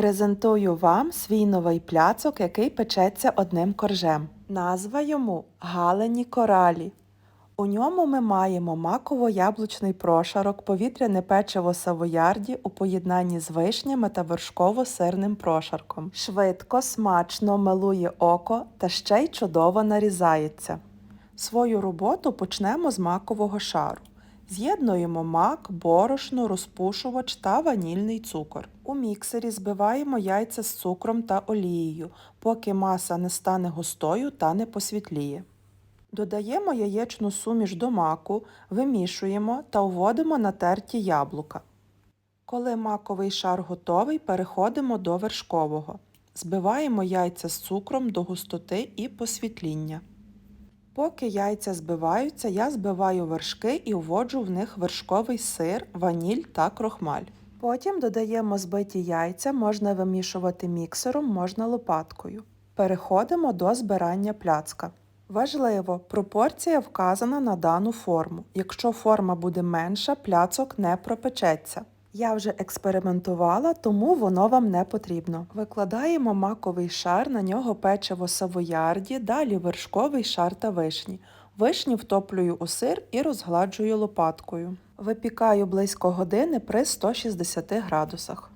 Презентую вам свій новий пляцок, який печеться одним коржем. Назва йому Галені коралі. У ньому ми маємо маково-яблучний прошарок, повітряне печиво савоярді у поєднанні з вишнями та вершково-сирним прошарком. Швидко, смачно милує око та ще й чудово нарізається. Свою роботу почнемо з макового шару. З'єднуємо мак, борошно, розпушувач та ванільний цукор. У міксері збиваємо яйця з цукром та олією, поки маса не стане густою та не посвітліє. Додаємо яєчну суміш до маку, вимішуємо та вводимо натерті яблука. Коли маковий шар готовий, переходимо до вершкового. Збиваємо яйця з цукром до густоти і посвітління. Поки яйця збиваються, я збиваю вершки і вводжу в них вершковий сир, ваніль та крохмаль. Потім додаємо збиті яйця, можна вимішувати міксером, можна лопаткою. Переходимо до збирання пляцка. Важливо, пропорція вказана на дану форму. Якщо форма буде менша, пляцок не пропечеться. Я вже експериментувала, тому воно вам не потрібно. Викладаємо маковий шар, на нього печиво савоярді, далі вершковий шар та вишні. Вишні втоплюю у сир і розгладжую лопаткою. Випікаю близько години при 160 градусах.